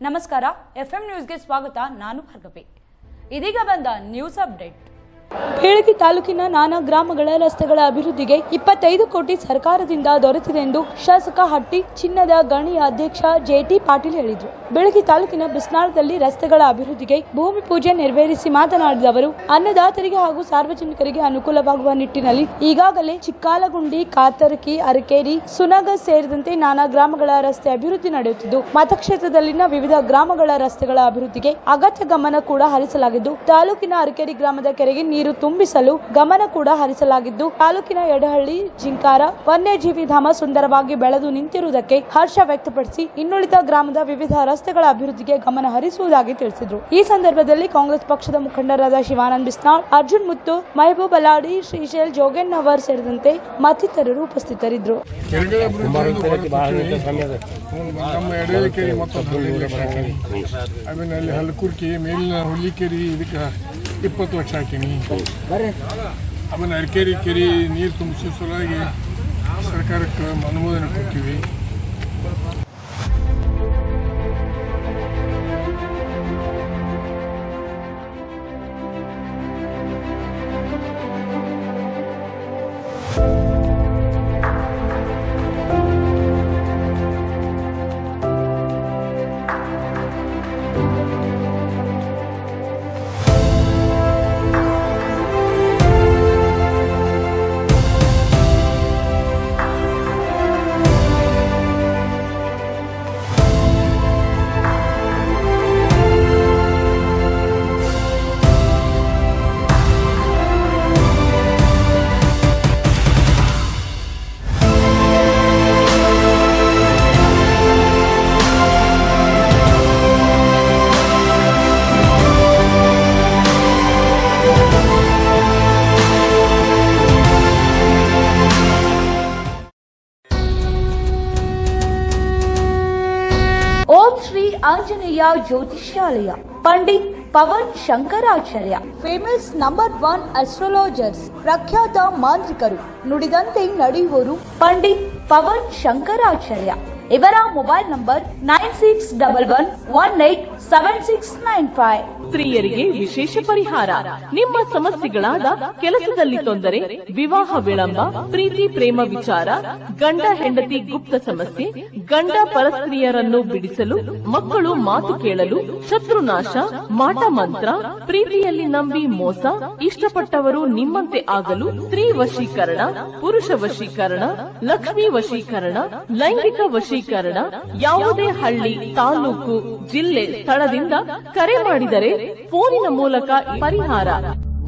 ನಮಸ್ಕಾರ F M ನ್ಯೂಸ್ಗೆ ಸ್ವಾಗತ. ನಾನು ಭಾರ್ಗವಿ ಇದೀಗ ಬಂದ ನ್ಯೂಸ್ ಅಪ್ಡೇಟ್ ಬೇಳಗಿ ತಾಲೂಕಿನ ನಾನಾ ಗ್ರಾಮಗಳ ರಸ್ತೆಗಳ ಅಭಿವೃದ್ಧಿಗೆ ಇಪ್ಪತ್ತೈದು ಕೋಟಿ ಸರ್ಕಾರದಿಂದ ದೊರೆತಿದೆ ಎಂದು ಶಾಸಕ ಹಟ್ಟಿ ಚಿನ್ನದ ಗಣಿ ಅಧ್ಯಕ್ಷ ಜೆಟಿ ಪಾಟೀಲ್ ಹೇಳಿದರು. ಬೆಳಗಿ ತಾಲೂಕಿನ ಬಿಸ್ನಾಳದಲ್ಲಿ ರಸ್ತೆಗಳ ಅಭಿವೃದ್ಧಿಗೆ ಭೂಮಿ ಪೂಜೆ ನೆರವೇರಿಸಿ ಮಾತನಾಡಿದ ಅವರು, ಅನ್ನದಾತರಿಗೆ ಹಾಗೂ ಸಾರ್ವಜನಿಕರಿಗೆ ಅನುಕೂಲವಾಗುವ ನಿಟ್ಟಿನಲ್ಲಿ ಈಗಾಗಲೇ ಚಿಕ್ಕಾಲಗುಂಡಿ, ಕಾತರಕಿ, ಅರಕೇರಿ, ಸುನಗ ಸೇರಿದಂತೆ ನಾನಾ ಗ್ರಾಮಗಳ ರಸ್ತೆ ಅಭಿವೃದ್ಧಿ ನಡೆಯುತ್ತಿದ್ದು, ಮತಕ್ಷೇತ್ರದಲ್ಲಿನ ವಿವಿಧ ಗ್ರಾಮಗಳ ರಸ್ತೆಗಳ ಅಭಿವೃದ್ಧಿಗೆ ಅಗತ್ಯ ಗಮನ ಕೂಡ ಹರಿಸಲಾಗಿದ್ದು, ತಾಲೂಕಿನ ಅರಕೇರಿ ಗ್ರಾಮದ ಕೆರೆಗೆ ನೀರು ತುಂಬಿಸಲು ಗಮನ ಕೂಡ ಹರಿಸಲಾಗಿದ್ದು, ತಾಲೂಕಿನ ಯಡಹಳ್ಳಿ, ಜಿಂಕಾರ, ವನ್ಯಜೀವಿ ಧಾಮ ಸುಂದರವಾಗಿ ಬೆಳೆದು ನಿಂತಿರುವುದಕ್ಕೆ ಹರ್ಷ ವ್ಯಕ್ತಪಡಿಸಿ, ಇನ್ನುಳಿದ ಗ್ರಾಮದ ವಿವಿಧ ರಸ್ತೆಗಳ ಅಭಿವೃದ್ಧಿಗೆ ಗಮನ ಹರಿಸುವುದಾಗಿ ತಿಳಿಸಿದರು. ಈ ಸಂದರ್ಭದಲ್ಲಿ ಕಾಂಗ್ರೆಸ್ ಪಕ್ಷದ ಮುಖಂಡರಾದ ಶಿವಾನಂದ್ ಬಿಸ್ನಾಳ್, ಅರ್ಜುನ್ ಮುತ್ತು, ಮೆಹಬೂಬ್ ಅಲಾಡಿ ಶ್ರೀಶೈಲ್ ಜೋಗೇನ್ನವರ್ ಸೇರಿದಂತೆ ಮತ್ತಿತರರು ಉಪಸ್ಥಿತರಿದ್ದರು. ಮೇಲಿನ ಇದಕ್ಕೆ ಇಪ್ಪತ್ತು ವರ್ಷ ಹಾಕೀನಿ ಆಮೇಲೆ ಅರ್ಕೇರಿ ಕೆರೆ ನೀರು ತುಂಬಿಸಿ ಸಲುವಾಗಿ ಸರ್ಕಾರಕ್ಕೆ ಅನುಮೋದನೆ ಕೊಡ್ತೀವಿ. Anjaneya ಜ್ಯೋತಿಷ್ಯಾಲಯ Pandit Pavan Shankaracharya. Famous number one astrologers ಪ್ರಖ್ಯಾತ ಮಾಂತ್ರಿಕರು ನುಡಿದಂತೆ ನಡೆಯುವರು ಪಂಡಿತ್ ಪವನ್ ಶಂಕರಾಚಾರ್ಯ. ಇವರ mobile number nine six double one one eight seven six nine five ಸ್ತ್ರೀಯರಿಗೆ ವಿಶೇಷ ಪರಿಹಾರ. ನಿಮ್ಮ ಸಮಸ್ಯೆಗಳಾದ ಕೆಲಸದಲ್ಲಿ ತೊಂದರೆ, ವಿವಾಹ ವಿಳಂಬ, ಪ್ರೀತಿ ಪ್ರೇಮ ವಿಚಾರ, ಗಂಡ ಹೆಂಡತಿ ಗುಪ್ತ ಸಮಸ್ಯೆ, ಗಂಡ ಪರಸ್ತ್ರೀಯರನ್ನು ಬಿಡಿಸಲು, ಮಕ್ಕಳು ಮಾತು ಕೇಳಲು, ಶತ್ರುನಾಶ, ಮಾಟ ಮಂತ್ರ, ಪ್ರೀತಿಯಲ್ಲಿ ನಂಬಿ ಮೋಸ, ಇಷ್ಟಪಟ್ಟವರು ನಿಮ್ಮಂತೆ ಆಗಲು ಸ್ತ್ರೀ ವಶೀಕರಣ, ಪುರುಷ ವಶೀಕರಣ, ಲಕ್ಷ್ಮಿ ವಶೀಕರಣ, ಲೈಂಗಿಕ ವಶೀಕರಣ, ಯಾವುದೇ ಹಳ್ಳಿ, ತಾಲೂಕು, ಜಿಲ್ಲೆ ಸ್ಥಳದಿಂದ ಕರೆ ಮಾಡಿದರೆ ಫೋನಿನ ಮೂಲಕ ಪರಿಹಾರ.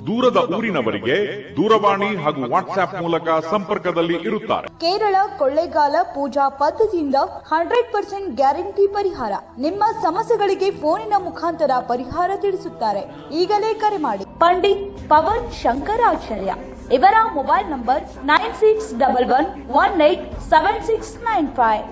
ದೂರದ ಊರಿನವರಿಗೆ ದೂರವಾಣಿ ಹಾಗೂ ವಾಟ್ಸ್ಆಪ್ ಮೂಲಕ ಸಂಪರ್ಕದಲ್ಲಿ ಇರುತ್ತಾರೆ. ಕೇರಳ ಕೊಳ್ಳೆಗಾಲ ಪೂಜಾ ಪದ್ಧತಿಯಿಂದ ಹಂಡ್ರೆಡ್ ಪರ್ಸೆಂಟ್ ಗ್ಯಾರಂಟಿ ಪರಿಹಾರ. ನಿಮ್ಮ ಸಮಸ್ಯೆಗಳಿಗೆ ಫೋನಿನ ಮುಖಾಂತರ ಪರಿಹಾರ ತಿಳಿಸುತ್ತಾರೆ. ಈಗಲೇ ಕರೆ ಮಾಡಿ. ಪಂಡಿತ್ ಪವನ್ ಶಂಕರಾಚಾರ್ಯ. ಇವರ mobile number nine six double one one eight seven six nine five.